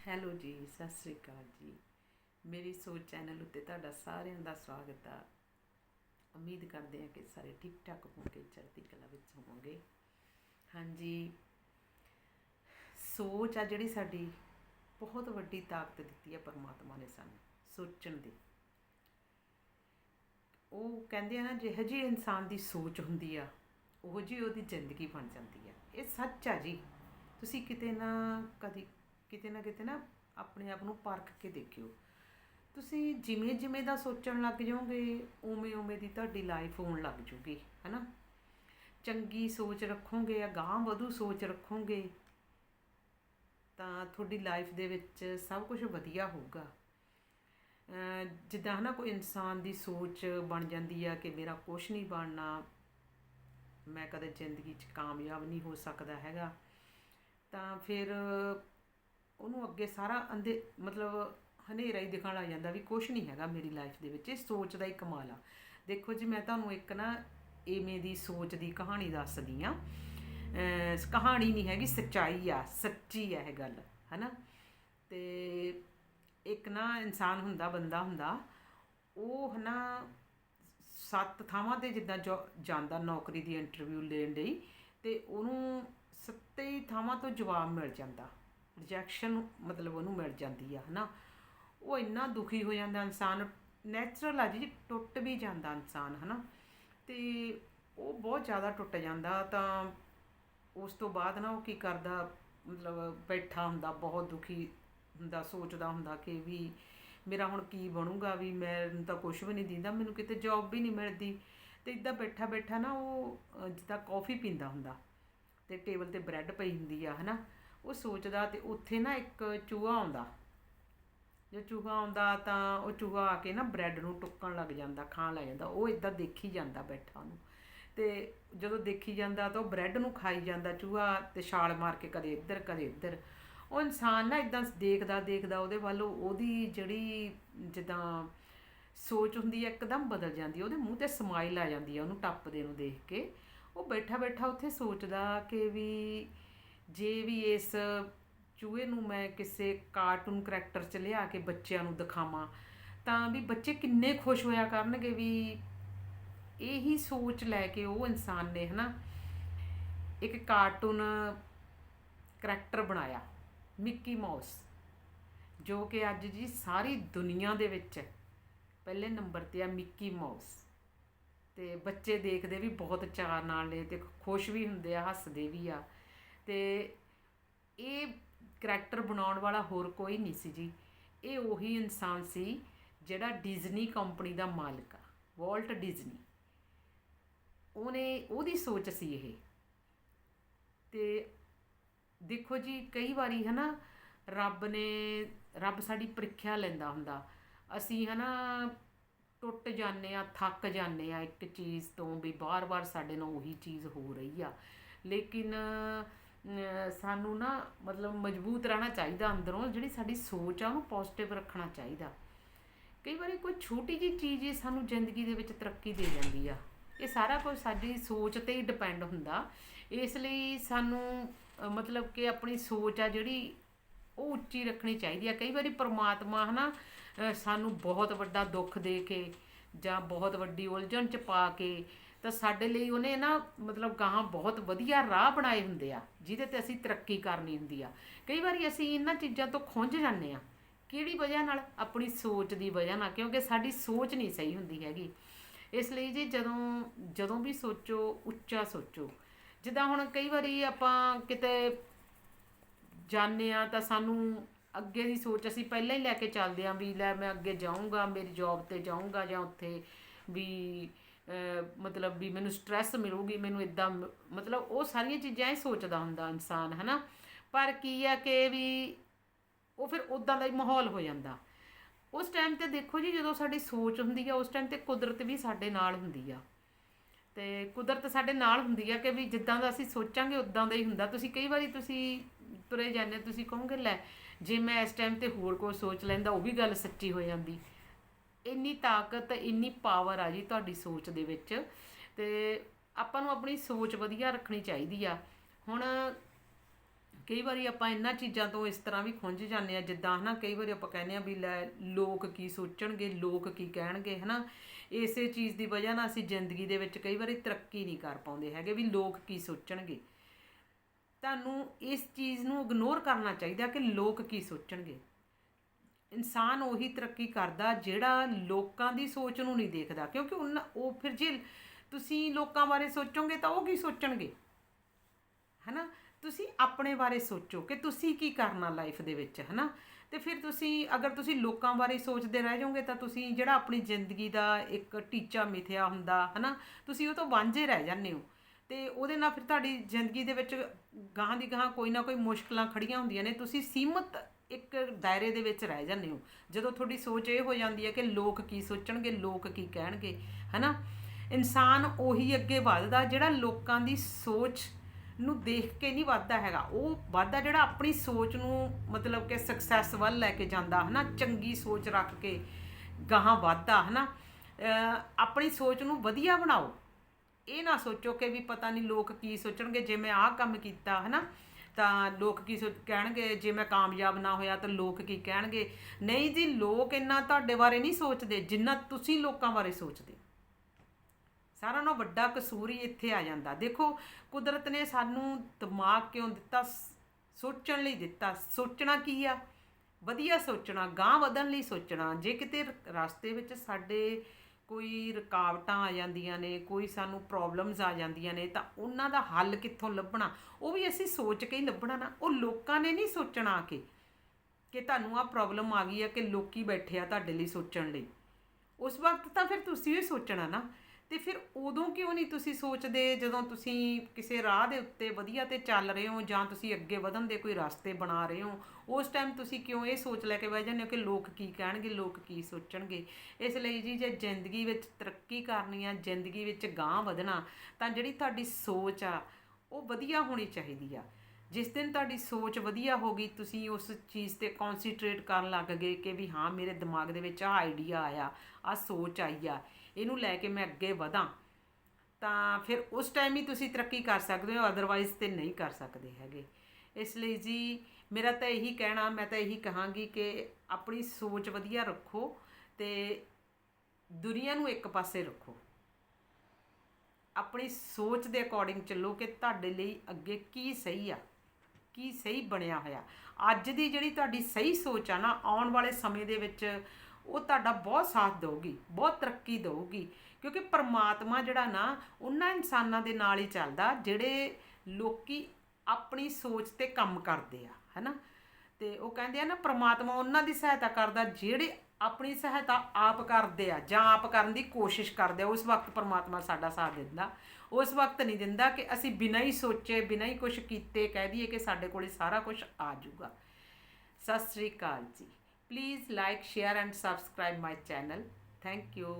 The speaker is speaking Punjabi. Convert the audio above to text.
ਹੈਲੋ ਜੀ, ਸਤਿ ਸ੍ਰੀ ਅਕਾਲ ਜੀ। ਮੇਰੀ ਸੋਚ ਚੈਨਲ ਉੱਤੇ ਤੁਹਾਡਾ ਸਾਰਿਆਂ ਦਾ ਸਵਾਗਤ ਆ। ਉਮੀਦ ਕਰਦੇ ਹਾਂ ਕਿ ਸਾਰੇ ਠੀਕ ਠਾਕ ਹੋਵੋਗੇ, ਚੜ੍ਹਦੀ ਕਲਾ ਵਿੱਚ ਹੋਵੋਗੇ। ਹਾਂਜੀ, ਸੋਚ ਆ ਜਿਹੜੀ ਸਾਡੀ ਬਹੁਤ ਵੱਡੀ ਤਾਕਤ ਦਿੱਤੀ ਹੈ ਪਰਮਾਤਮਾ ਨੇ ਸਾਨੂੰ, ਸੋਚਣ ਦੀ। ਉਹ ਕਹਿੰਦੇ ਆ ਨਾ, ਜਿਹੋ ਜਿਹੀ ਇਨਸਾਨ ਦੀ ਸੋਚ ਹੁੰਦੀ ਆ, ਉਹ ਜੀ ਉਹਦੀ ਜ਼ਿੰਦਗੀ ਬਣ ਜਾਂਦੀ ਆ। ਇਹ ਸੱਚ ਆ ਜੀ। ਤੁਸੀਂ ਕਿਤੇ ਨਾ ਕਦੀ ਕਿਤੇ ਨਾ ਕਿਤੇ ਨਾ ਆਪਣੇ ਆਪ ਨੂੰ ਪਰਖ ਕੇ ਦੇਖਿਓ। ਤੁਸੀਂ ਜਿਵੇਂ ਜਿਵੇਂ ਦਾ ਸੋਚਣ ਲੱਗ ਜਾਓਗੇ, ਉਵੇਂ ਉਵੇਂ ਦੀ ਤੁਹਾਡੀ ਲਾਈਫ ਹੋਣ ਲੱਗ ਜੂਗੀ, ਹੈਨਾ? ਚੰਗੀ ਸੋਚ ਰੱਖੋਗੇ, ਅਗਾਂਹ ਵਧੂ ਸੋਚ ਰੱਖੋਗੇ, ਤਾਂ ਤੁਹਾਡੀ ਲਾਈਫ ਦੇ ਵਿੱਚ ਸਭ ਕੁਝ ਵਧੀਆ ਹੋਊਗਾ। ਅਹ ਜਿੱਦਾਂ ਹਨਾ, ਕੋਈ ਇਨਸਾਨ ਦੀ ਸੋਚ ਬਣ ਜਾਂਦੀ ਆ ਕਿ ਮੇਰਾ ਕੁਝ ਨਹੀਂ ਬਣਨਾ, ਮੈਂ ਕਦੇ ਜ਼ਿੰਦਗੀ 'ਚ ਕਾਮਯਾਬ ਨਹੀਂ ਹੋ ਸਕਦਾ ਹੈਗਾ। ਤਾਂ ਫਿਰ ਉਹਨੂੰ ਅੱਗੇ ਸਾਰਾ ਅੰਦੇ ਮਤਲਬ ਹਨੇਰਾ ਹੀ ਦਿਖਣ ਲੱਗ ਜਾਂਦਾ ਵੀ ਕੁਝ ਨਹੀਂ ਹੈਗਾ ਮੇਰੀ ਲਾਈਫ ਦੇ ਵਿੱਚ। ਇਹ ਸੋਚ ਦਾ ਹੀ ਕਮਾਲ ਆ। ਦੇਖੋ ਜੀ, ਮੈਂ ਤੁਹਾਨੂੰ ਇੱਕ ਨਾ ਇਵੇਂ ਦੀ ਸੋਚ ਦੀ ਕਹਾਣੀ ਦੱਸਦੀ ਆ ਕਹਾਣੀ ਨਹੀਂ ਹੈਗੀ, ਸੱਚਾਈ ਆ, ਸੱਚੀ ਆ ਇਹ ਗੱਲ, ਹੈਨਾ? ਤੇ ਇੱਕ ਨਾ ਇਨਸਾਨ ਹੁੰਦਾ, ਬੰਦਾ ਹੁੰਦਾ, ਉਹ ਹਨਾ ਸੱਤ ਥਾਵਾਂ ਤੇ ਜਿੱਦਾਂ ਜੋ- ਜਾਂਦਾ, ਨੌਕਰੀ ਦੀ ਇੰਟਰਵਿਊ ਲੈਣ ਲਈ, ਤੇ ਉਹਨੂੰ ਸੱਤੇ ਹੀ ਥਾਵਾਂ ਤੋਂ ਜਵਾਬ ਮਿਲ ਜਾਂਦਾ। ਰਿਜੈਕਸ਼ਨ ਮਤਲਬ ਉਹਨੂੰ ਮਿਲ ਜਾਂਦੀ ਆ, ਹਨਾ? ਉਹ ਇੰਨਾ ਦੁਖੀ ਹੋ ਜਾਂਦਾ ਇਨਸਾਨ ਨੈਚੁਰਲ ਆ ਜੀ, ਟੁੱਟ ਵੀ ਜਾਂਦਾ ਇਨਸਾਨ, ਹਨਾ? ਤੇ ਉਹ ਬਹੁਤ ਜ਼ਿਆਦਾ ਟੁੱਟ ਜਾਂਦਾ, ਤਾਂ ਉਸ ਤੋਂ ਬਾਅਦ ਨਾ ਉਹ ਕੀ ਕਰਦਾ, ਮਤਲਬ ਬੈਠਾ ਹੁੰਦਾ, ਬਹੁਤ ਦੁਖੀ ਹੁੰਦਾ, ਸੋਚਦਾ ਹੁੰਦਾ ਕਿ ਵੀ ਮੇਰਾ ਹੁਣ ਕੀ ਬਣੂਗਾ, ਵੀ ਮੈਨੂੰ ਤਾਂ ਕੁਝ ਵੀ ਨਹੀਂ ਦਿੰਦਾ, ਮੈਨੂੰ ਕਿਤੇ ਜੌਬ ਵੀ ਨਹੀਂ ਮਿਲਦੀ। ਤੇ ਇਦਾਂ ਬੈਠਾ ਬੈਠਾ ਨਾ ਉਹ ਜਿੱਦਾਂ ਕਾਫੀ ਪੀਂਦਾ ਹੁੰਦਾ, ਤੇ ਟੇਬਲ ਤੇ ਬ੍ਰੈਡ ਪਈ ਹੁੰਦੀ ਆ, ਹਨਾ? ਉਹ ਸੋਚਦਾ ਤੇ ਉੱਥੇ ਨਾ ਇੱਕ ਚੂਹਾ ਆਉਂਦਾ। ਜੇ ਚੂਹਾ ਆਉਂਦਾ ਤਾਂ ਉਹ ਚੂਹਾ ਆ ਕੇ ਨਾ ਬ੍ਰੈਡ ਨੂੰ ਟੁੱਕਣ ਲੱਗ ਜਾਂਦਾ, ਖਾਣ ਲੱਗ ਜਾਂਦਾ। ਉਹ ਇਦਾਂ ਦੇਖੀ ਜਾਂਦਾ ਬੈਠਾ ਉਹਨੂੰ। ਤੇ ਜਦੋਂ ਦੇਖੀ ਜਾਂਦਾ ਤਾਂ ਉਹ ਬ੍ਰੈਡ ਨੂੰ ਖਾਈ ਜਾਂਦਾ ਚੂਹਾ ਤੇ ਛਾਲ ਮਾਰ ਕੇ ਕਦੇ ਇੱਧਰ ਕਦੇ ਇੱਧਰ। ਉਹ ਇਨਸਾਨ ਨਾ ਇਦਾਂ ਦੇਖਦਾ ਦੇਖਦਾ ਉਹਦੇ ਵੱਲ ਉਹਦੀ ਜਿਹੜੀ ਜਿੱਦਾਂ ਸੋਚ ਹੁੰਦੀ ਹੈ ਇੱਕਦਮ ਬਦਲ ਜਾਂਦੀ ਉਹਦੇ ਮੂੰਹ ਤੇ ਸਮਾਈਲ ਆ ਜਾਂਦੀ ਹੈ ਉਹਨੂੰ ਟੱਪਦੇ ਨੂੰ ਦੇਖ ਕੇ। ਉਹ ਬੈਠਾ ਬੈਠਾ ਉੱਥੇ ਸੋਚਦਾ ਕਿ ਵੀ ਜੇ ਵੀ ਇਸ ਚੂਹੇ ਨੂੰ ਮੈਂ ਕਿਸੇ ਕਾਰਟੂਨ ਕਰੈਕਟਰ 'ਚ ਲਿਆ ਕੇ ਬੱਚਿਆਂ ਨੂੰ ਦਿਖਾਵਾਂ, ਤਾਂ ਵੀ ਬੱਚੇ ਕਿੰਨੇ ਖੁਸ਼ ਹੋਇਆ ਕਰਨਗੇ ਵੀ ਇਹੀ ਸੋਚ ਲੈ ਕੇ ਉਹ ਇਨਸਾਨ ਨੇ, ਹਨਾ? ਇੱਕ ਕਾਰਟੂਨ ਕਰੈਕਟਰ ਬਣਾਇਆ ਮਿੱਕੀ ਮਾਊਸ ਜੋ ਕਿ ਅੱਜ ਜੀ ਸਾਰੀ ਦੁਨੀਆ ਦੇ ਵਿੱਚ ਪਹਿਲੇ ਨੰਬਰ ਤੇ ਆ ਮਿੱਕੀ ਮਾਊਸ ਤੇ ਬੱਚੇ ਦੇਖਦੇ ਵੀ ਬਹੁਤ ਚਾਅ ਨਾਲ ਨੇ ਤੇ ਖੁਸ਼ ਵੀ ਹੁੰਦੇ ਆ, ਹੱਸਦੇ ਵੀ ਆ। ਤੇ ਇਹ ਕਰੈਕਟਰ ਬਣਾਉਣ ਵਾਲਾ ਹੋਰ ਕੋਈ ਨਹੀਂ ਸੀ ਜੀ। ਇਹ ਉਹੀ ਇਨਸਾਨ ਸੀ ਜਿਹੜਾ ਡਿਜ਼ਨੀ ਕੰਪਨੀ ਦਾ ਮਾਲਕ ਆ ਵਾਲਟ ਡਿਜ਼ਨੀ ਉਹਨੇ, ਉਹਦੀ ਸੋਚ ਸੀ ਇਹ। ਤੇ ਦੇਖੋ ਜੀ, ਕਈ ਵਾਰੀ ਹਨਾ ਰੱਬ ਨੇ, ਰੱਬ ਸਾਡੀ ਪ੍ਰੀਖਿਆ ਲੈਂਦਾ ਹੁੰਦਾ। ਅਸੀਂ ਹਨਾ ਟੁੱਟ ਜਾਂਦੇ ਆ ਥੱਕ ਜਾਂਦੇ ਆ ਇੱਕ ਚੀਜ਼ ਤੋਂ ਵੀ ਬਾਰ-ਬਾਰ ਸਾਡੇ ਨਾਲ ਉਹੀ ਚੀਜ਼ ਹੋ ਰਹੀ ਆ। ਲੇਕਿਨ ਸਾਨੂੰ ਨਾ ਮਤਲਬ ਮਜ਼ਬੂਤ ਰਹਿਣਾ ਚਾਹੀਦਾ ਅੰਦਰੋਂ ਜਿਹੜੀ ਸਾਡੀ ਸੋਚ ਆ ਉਹਨੂੰ ਪੋਜ਼ਿਟਿਵ ਰੱਖਣਾ ਚਾਹੀਦਾ। ਕਈ ਵਾਰੀ ਕੋਈ ਛੋਟੀ ਜਿਹੀ ਚੀਜ਼ ਹੀ ਸਾਨੂੰ ਜ਼ਿੰਦਗੀ ਦੇ ਵਿੱਚ ਤਰੱਕੀ ਦੇ ਜਾਂਦੀ ਆ। ਇਹ ਸਾਰਾ ਕੁਝ ਸਾਡੀ ਸੋਚ ਤੇ ਹੀ ਡਿਪੈਂਡ ਹੁੰਦਾ। ਇਸ ਲਈ ਸਾਨੂੰ ਮਤਲਬ ਕਿ ਆਪਣੀ ਸੋਚ ਆ ਜਿਹੜੀ ਉਹ ਉੱਚੀ ਰੱਖਣੀ ਚਾਹੀਦੀ ਆ। ਕਈ ਵਾਰੀ ਪਰਮਾਤਮਾ ਹਨਾ ਅ, ਸਾਨੂੰ ਬਹੁਤ ਵੱਡਾ ਦੁੱਖ ਦੇ ਕੇ ਜਾਂ ਬਹੁਤ ਵੱਡੀ ਉਲਝਣ ਚ ਪਾ ਕੇ ਤਾਂ ਸਾਡੇ ਲਈ ਉਹਨੇ ਨਾ ਮਤਲਬ ਗਾਹਾਂ ਬਹੁਤ ਵਧੀਆ ਰਾਹ ਬਣਾਏ ਹੁੰਦੇ ਆ, ਜਿਹਦੇ ਤੇ ਅਸੀਂ ਤਰੱਕੀ ਕਰਨੀ ਹੁੰਦੀ ਆ। ਕਈ ਵਾਰੀ ਅਸੀਂ ਇਹਨਾਂ ਚੀਜ਼ਾਂ ਤੋਂ ਖੁੰਝ ਜਾਂਦੇ ਆ, ਕਿਹੜੀ ਵਜ੍ਹਾ ਨਾਲ? ਆਪਣੀ ਸੋਚ ਦੀ ਵਜ੍ਹਾ ਨਾਲ, ਕਿਉਂਕਿ ਸਾਡੀ ਸੋਚ ਨਹੀਂ ਸਹੀ ਹੁੰਦੀ ਹੈਗੀ। ਇਸ ਲਈ ਜੀ ਜਦੋਂ ਜਦੋਂ ਵੀ ਸੋਚੋ, ਉੱਚਾ ਸੋਚੋ। ਜਿੱਦਾਂ ਹੁਣ ਕਈ ਵਾਰੀ ਆਪਾਂ ਕਿਤੇ ਜਾਂਦੇ ਆ ਤਾਂ ਸਾਨੂੰ ਅੱਗੇ ਦੀ ਸੋਚ ਅਸੀਂ ਪਹਿਲਾਂ ਹੀ ਲੈ ਕੇ ਚੱਲਦੇ ਆ ਵੀ ਲੈ ਮੈਂ ਅੱਗੇ ਜਾਊਂਗਾ, ਮੇਰੀ ਜੌਬ ਤੇ ਜਾਊਂਗਾ ਜਾਂ ਉੱਥੇ ਵੀ ਮਤਲਬ ਵੀ ਮੈਨੂੰ ਸਟ੍ਰੈਸ ਮਿਲੂਗੀ ਮੈਨੂੰ ਇਦਾਂ ਮਤਲਬ ਉਹ ਸਾਰੀਆਂ ਚੀਜ਼ਾਂ ਇਹ ਸੋਚਦਾ ਹੁੰਦਾ ਇਨਸਾਨ ਹਨਾ? ਪਰ ਕੀ ਆ ਕਿ ਵੀ ਉਹ ਫਿਰ ਉਦਾਂ ਦਾ ਹੀ ਮਾਹੌਲ ਹੋ ਜਾਂਦਾ। ਉਸ ਟਾਈਮ ਤੇ ਦੇਖੋ ਜੀ ਜਦੋਂ ਸਾਡੀ ਸੋਚ ਹੁੰਦੀ ਆ ਉਸ ਟਾਈਮ ਤੇ ਕੁਦਰਤ ਵੀ ਸਾਡੇ ਨਾਲ ਹੁੰਦੀ ਆ। ਤੇ ਕੁਦਰਤ ਸਾਡੇ ਨਾਲ ਹੁੰਦੀ ਆ ਕਿ ਵੀ ਜਿੱਦਾਂ ਦਾ ਅਸੀਂ ਸੋਚਾਂਗੇ ਉਦਾਂ ਦਾ ਹੀ ਹੁੰਦਾ। ਤੁਸੀਂ ਕਈ ਵਾਰੀ ਤੁਸੀਂ ਤੁਰੇ ਜਾਂਦੇ ਹੋ, ਤੁਸੀਂ ਕਹੋਗੇ ਲੈ ਜੇ ਮੈਂ ਇਸ ਟਾਈਮ ਤੇ ਹੋਰ ਕੋਈ ਸੋਚ ਲੈਂਦਾ ਉਹ ਵੀ ਗੱਲ ਸੱਚੀ ਹੋ ਜਾਂਦੀ। ਇੰਨੀ ਤਾਕਤ, ਇੰਨੀ ਪਾਵਰ ਆ ਜੀ ਤੁਹਾਡੀ ਸੋਚ ਦੇ ਵਿੱਚ ਤੇ ਆਪਾਂ ਨੂੰ ਆਪਣੀ ਸੋਚ ਵਧੀਆ ਰੱਖਣੀ ਚਾਹੀਦੀ ਆ। ਹੁਣ ਕਈ ਵਾਰੀ ਆਪਾਂ ਇਹਨਾਂ ਚੀਜ਼ਾਂ ਤੋਂ ਇਸ ਤਰ੍ਹਾਂ ਵੀ ਖੁੰਝ ਜਾਂਦੇ ਆ, ਜਿੱਦਾਂ ਹਨਾ ਕਈ ਵਾਰੀ ਆਪਾਂ ਕਹਿੰਦੇ ਆ ਵੀ ਲੈ ਲੋਕ ਕੀ ਸੋਚਣਗੇ, ਲੋਕ ਕੀ ਕਹਿਣਗੇ, ਹਨਾ। ਇਸੇ ਚੀਜ਼ ਦੀ ਵਜ੍ਹਾ ਨਾਲ ਅਸੀਂ ਜ਼ਿੰਦਗੀ ਦੇ ਵਿੱਚ ਕਈ ਵਾਰੀ ਤਰੱਕੀ ਨਹੀਂ ਕਰ ਪਾਉਂਦੇ ਹੈਗੇ ਵੀ ਲੋਕ ਕੀ ਸੋਚਣਗੇ। ਤੁਹਾਨੂੰ ਇਸ ਚੀਜ਼ ਨੂੰ ਇਗਨੋਰ ਕਰਨਾ ਚਾਹੀਦਾ ਕਿ ਲੋਕ ਕੀ ਸੋਚਣਗੇ। ਇਨਸਾਨ ਉਹੀ ਤਰੱਕੀ ਕਰਦਾ ਜਿਹੜਾ ਲੋਕਾਂ ਦੀ ਸੋਚ ਨੂੰ ਨਹੀਂ ਦੇਖਦਾ, ਕਿਉਂਕਿ ਉਹਨਾਂ ਉਹ ਫਿਰ ਜੇ ਤੁਸੀਂ ਲੋਕਾਂ ਬਾਰੇ ਸੋਚੋਗੇ ਤਾਂ ਉਹ ਕੀ ਸੋਚਣਗੇ? ਹਨਾ? ਤੁਸੀਂ ਆਪਣੇ ਬਾਰੇ ਸੋਚੋ ਕਿ ਤੁਸੀਂ ਕੀ ਕਰਨਾ ਲਾਈਫ ਦੇ ਵਿੱਚ, ਹਨਾ? ਤੇ ਫਿਰ ਤੁਸੀਂ, ਅਗਰ ਤੁਸੀਂ ਲੋਕਾਂ ਬਾਰੇ ਸੋਚਦੇ ਰਹਿ ਜਾਓਗੇ ਤਾਂ ਤੁਸੀਂ ਜਿਹੜਾ ਆਪਣੀ ਜ਼ਿੰਦਗੀ ਦਾ ਇੱਕ ਟੀਚਾ ਮਿਥਿਆ ਹੁੰਦਾ, ਹਨਾ? ਤੁਸੀਂ ਉਹ ਤੋਂ ਵਾਂਝੇ ਰਹਿ ਜਾਂਦੇ ਹੋ। ਤੇ ਉਹਦੇ ਨਾਲ ਫਿਰ ਤੁਹਾਡੀ ਜ਼ਿੰਦਗੀ ਦੇ ਵਿੱਚ ਗਾਹਾਂ ਦੀ ਗਾਹਾਂ ਕੋਈ ਨਾ ਕੋਈ ਮੁਸ਼ਕਲਾਂ ਖੜੀਆਂ ਹੁੰਦੀਆਂ ਨੇ। ਤੁਸੀਂ ਸੀਮਤ ਇੱਕ ਦਾਇਰੇ ਦੇ ਵਿੱਚ ਰਹਿ ਜਾਂਦੇ ਹੋ। ਜਦੋਂ ਤੁਹਾਡੀ ਸੋਚ ਇਹ ਹੋ ਜਾਂਦੀ ਹੈ ਕਿ ਲੋਕ ਕੀ ਸੋਚਣਗੇ, ਲੋਕ ਕੀ ਕਹਿਣਗੇ, ਹਨਾ? ਇਨਸਾਨ ਉਹੀ ਅੱਗੇ ਵੱਧਦਾ ਜਿਹੜਾ ਲੋਕਾਂ ਦੀ ਸੋਚ ਨੂੰ ਦੇਖ ਕੇ ਨਹੀਂ ਵੱਧਦਾ ਹੈਗਾ। ਉਹ ਵੱਧਦਾ ਜਿਹੜਾ ਆਪਣੀ ਸੋਚ ਨੂੰ ਮਤਲਬ ਕਿ ਸਕਸੈਸ ਵੱਲ ਲੈ ਕੇ ਜਾਂਦਾ, ਹਨਾ? ਚੰਗੀ ਸੋਚ ਰੱਖ ਕੇ ਗਾਹਾਂ ਵੱਧਦਾ, ਹਨਾ? ਅਹ ਆਪਣੀ ਸੋਚ ਨੂੰ ਵਧੀਆ ਬਣਾਓ। ਇਹ ਨਾ ਸੋਚੋ ਕਿ ਵੀ ਪਤਾ ਨਹੀਂ ਲੋਕ ਕੀ ਸੋਚਣਗੇ, ਜੇ ਮੈਂ ਆਹ ਕੰਮ ਕੀਤਾ, ਹਨਾ? ਤਾਂ ਲੋਕ ਕੀ ਸੋਚ ਕਹਿਣਗੇ, ਜੇ ਮੈਂ ਕਾਮਯਾਬ ਨਾ ਹੋਇਆ ਤਾਂ ਲੋਕ ਕੀ ਕਹਿਣਗੇ? ਨਹੀਂ ਜੀ, ਲੋਕ ਇੰਨਾ ਤੁਹਾਡੇ ਬਾਰੇ ਨਹੀਂ ਸੋਚਦੇ, ਜਿੰਨਾ ਤੁਸੀਂ ਲੋਕਾਂ ਬਾਰੇ ਸੋਚਦੇ ਸਾਰਿਆਂ ਨਾਲੋਂ ਵੱਡਾ ਕਸੂਰ ਹੀ ਇੱਥੇ ਆ ਜਾਂਦਾ। ਦੇਖੋ, ਕੁਦਰਤ ਨੇ ਸਾਨੂੰ ਦਿਮਾਗ ਕਿਉਂ ਦਿੱਤਾ? ਸ- ਸੋਚਣ ਲਈ ਦਿੱਤਾ। ਸੋਚਣਾ ਕੀ ਆ? ਵਧੀਆ ਸੋਚਣਾ ਗਾਂ ਵਧਣ ਲਈ ਸੋਚਣਾ। ਜੇ ਕਿਤੇ ਰਸਤੇ ਵਿੱਚ ਸਾਡੇ ਕੋਈ ਰੁਕਾਵਟਾਂ ਆ ਜਾਂਦੀਆਂ ਨੇ, ਕੋਈ ਸਾਨੂੰ ਪ੍ਰੋਬਲਮਸ ਆ ਜਾਂਦੀਆਂ ਨੇ, ਤਾਂ ਉਹਨਾਂ ਦਾ ਹੱਲ ਕਿੱਥੋਂ ਲੱਭਣਾ? ਉਹ ਵੀ ਅਸੀਂ ਸੋਚ ਕੇ ਹੀ ਲੱਭਣਾ ਨਾ। ਉਹ ਲੋਕਾਂ ਨੇ ਨਹੀਂ ਸੋਚਣਾ ਆ ਕੇ, ਕਿ ਤੁਹਾਨੂੰ ਆ ਪ੍ਰੋਬਲਮ ਆ ਗਈ ਹੈ ਕਿ ਲੋਕੀ ਬੈਠੇ ਆ ਤੁਹਾਡੇ ਲਈ ਸੋਚਣ ਲਈ। ਉਸ ਵਕਤ ਤਾਂ ਫਿਰ ਤੁਸੀਂ ਵੀ ਸੋਚਣਾ ਨਾ। ਤੇ ਫਿਰ ਉਦੋਂ ਕਿਉਂ ਨਹੀਂ ਤੁਸੀਂ ਸੋਚਦੇ ਜਦੋਂ ਤੁਸੀਂ ਕਿਸੇ ਰਾਹ ਦੇ ਉੱਤੇ ਵਧੀਆ ਤੇ ਚੱਲ ਰਹੇ ਹੋ ਜਾਂ ਤੁਸੀਂ ਅੱਗੇ ਵਧਣ ਦੇ ਕੋਈ ਰਸਤੇ ਬਣਾ ਰਹੇ ਹੋ, ਉਸ ਟਾਈਮ ਤੁਸੀਂ ਕਿਉਂ ਇਹ ਸੋਚ ਲੈ ਕੇ ਬਹਿ ਜਾਂਦੇ ਹੋ ਕਿ ਲੋਕ ਕੀ ਕਹਿਣਗੇ, ਲੋਕ ਕੀ ਸੋਚਣਗੇ? ਇਸ ਲਈ ਜੀ ਜੇ ਜ਼ਿੰਦਗੀ ਵਿੱਚ ਤਰੱਕੀ ਕਰਨੀ ਆ, ਜ਼ਿੰਦਗੀ ਵਿੱਚ ਗਾਂਹ ਵਧਣਾ, ਤਾਂ ਜਿਹੜੀ ਤੁਹਾਡੀ ਸੋਚ ਆ, ਉਹ ਵਧੀਆ ਹੋਣੀ ਚਾਹੀਦੀ ਆ। ਜਿਸ ਦਿਨ ਤੁਹਾਡੀ ਸੋਚ ਵਧੀਆ ਹੋ ਗਈ, ਤੁਸੀਂ ਉਸ ਚੀਜ਼ ਤੇ ਕਨਸੈਂਟਰੇਟ ਕਰਨ ਲੱਗ ਗਏ ਕਿ ਵੀ ਹਾਂ, ਮੇਰੇ ਦਿਮਾਗ ਦੇ ਵਿੱਚ ਆ ਆਈਡੀਆ ਆਇਆ ਆ ਸੋਚ ਆਈ ਆ, ਇਹਨੂੰ ਲੈ ਕੇ ਮੈਂ ਅੱਗੇ ਵਧਾਂ, ਤਾਂ ਫਿਰ ਉਸ ਟਾਈਮ ਹੀ ਤੁਸੀਂ ਤਰੱਕੀ ਕਰ ਸਕਦੇ ਹੋ ਅਦਰਵਾਈਜ਼ ਤੇ ਨਹੀਂ ਕਰ ਸਕਦੇ ਹੈਗੇ। ਇਸ ਲਈ ਜੀ, ਮੇਰਾ ਤਾਂ ਇਹੀ ਕਹਿਣਾ, ਮੈਂ ਤਾਂ ਇਹੀ ਕਹਾਂਗੀ ਕਿ ਆਪਣੀ ਸੋਚ ਵਧੀਆ ਰੱਖੋ ਤੇ ਦੁਨੀਆ ਨੂੰ ਇੱਕ ਪਾਸੇ ਰੱਖੋ। ਆਪਣੀ ਸੋਚ ਦੇ ਅਕੋਰਡਿੰਗ ਚੱਲੋ ਕਿ ਤੁਹਾਡੇ ਲਈ ਅੱਗੇ ਕੀ ਸਹੀ ਆ। ਕੀ ਸਹੀ ਬਣਿਆ ਹੋਇਆ। ਅੱਜ ਦੀ ਜਿਹੜੀ ਤੁਹਾਡੀ ਸਹੀ ਸੋਚ ਆ ਨਾ, ਆਉਣ ਵਾਲੇ ਸਮੇਂ ਦੇ ਵਿੱਚ ਉਹ ਤੁਹਾਡਾ ਬਹੁਤ ਸਾਥ ਦੇਊਗੀ, ਬਹੁਤ ਤਰੱਕੀ ਦੇਊਗੀ। ਕਿਉਂਕਿ ਪਰਮਾਤਮਾ ਜਿਹੜਾ ਨਾ, ਉਹਨਾਂ ਇਨਸਾਨਾਂ ਦੇ ਨਾਲ ਹੀ ਚੱਲਦਾ, ਜਿਹੜੇ ਲੋਕੀ ਆਪਣੀ ਸੋਚ ਤੇ ਕੰਮ ਕਰਦੇ ਆ, ਹੈਨਾ। ਤੇ ਉਹ ਕਹਿੰਦੇ ਆ ਨਾ, ਪ੍ਰਮਾਤਮਾ ਉਹਨਾਂ ਦੀ ਸਹਾਇਤਾ ਕਰਦਾ, ਜਿਹੜੇ ਆਪਣੀ ਸਹਾਇਤਾ ਆਪ ਕਰਦੇ ਆ, ਜਾਂ ਆਪ ਕਰਨ ਦੀ ਕੋਸ਼ਿਸ਼ ਕਰਦੇ ਆ ਉਸ ਵਕਤ ਪਰਮਾਤਮਾ ਸਾਡਾ ਸਾਥ ਦਿੰਦਾ। ਉਸ ਵਕਤ ਨਹੀਂ ਦਿੰਦਾ ਕਿ ਅਸੀਂ ਬਿਨਾਂ ਹੀ ਸੋਚੇ, ਬਿਨਾਂ ਹੀ ਕੁਝ ਕੀਤੇ ਕਹਿ ਦਈਏ ਕਿ ਸਾਡੇ ਕੋਲੇ ਸਾਰਾ ਕੁਝ ਆ ਜਾਊਗਾ। ਸਤਿ ਸ੍ਰੀ ਅਕਾਲ ਜੀ। Please like share and subscribe my channel thank you